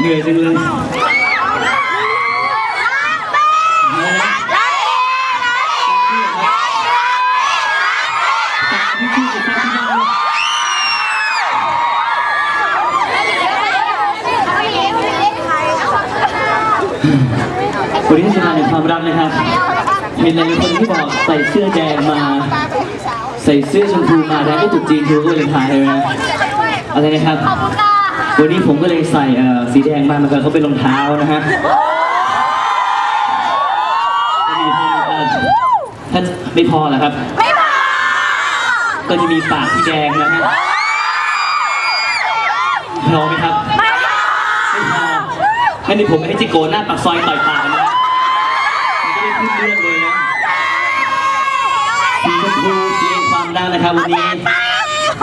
เหนื่อยจังเลยวันนี้จะมาในความรักนะครับ เห็นหลายคนที่บอกใส่เสื้อแดงมา ใส่เสื้อชมพูมาได้วก็ถูกจีนทูก็เลยทายเลยนะอะไรนะครับ วันนี้ผมก็เลยใส่เอ่อสีแดงมาเหมือนกันเขาเป็นรองเท้านะฮะก็มีท่านเอ่อถ้าไม่พอเหรอครับ ไม่พอ ก็จะมีปากที่แดงนะฮะพอไหมครับ ไม่พอไม่พอไม่ได้ผมไม่ให้จิโกหน้าปากซอยต่อยปากนะมันก็ได้ขึ้นเรื่องเลยนะสีชมพูสีแห่งความรักนะครับวันนี้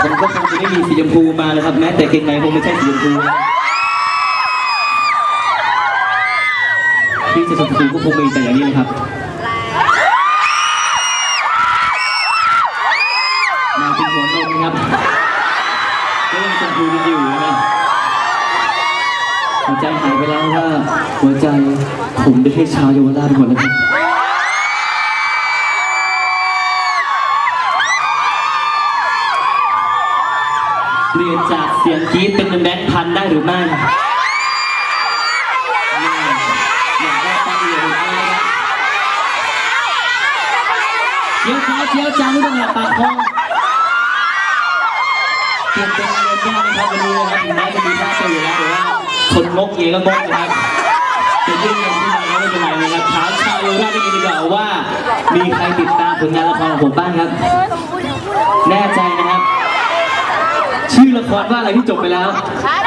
ผมก็คงจะไม่มีสีชมพูมานะครับ แม้แต่เกงในคงไม่ใช่สีชมพูที่จะชมพูก็คงมีแต่อย่างนี้เลยครับมาที่หัวนมครับก็ยังชมพูกันอยู่นะหัวใจหายไปแล้วว่าหัวใจผมได้ให้ชาวเยาวราชหมดแล้วครับ เปลี่ยนจากเสียงกรี๊ดเป็นแบงค์พันได้หรือไม่เียญอะไรครับเชียวเช้าเชียวจังไม่ต้องหลับปากคอเปลี่ยนเป็นเงินได้นะครับวันนี้นะครับถึงแม้จะมีค่าตัวอยู่แล้วแต่ว่าคนงกเองก็งกนะครับเป็นเรื่องเงินที่มาแล้วไม่เป็นไรนะครับถามชาวเยาวราชได้ยินดีกว่าว่า มีใครติดตามผลงานละครของผมบ้างครับ แน่ใจ ละครว่าอะไรที่จบไปแล้วชาดา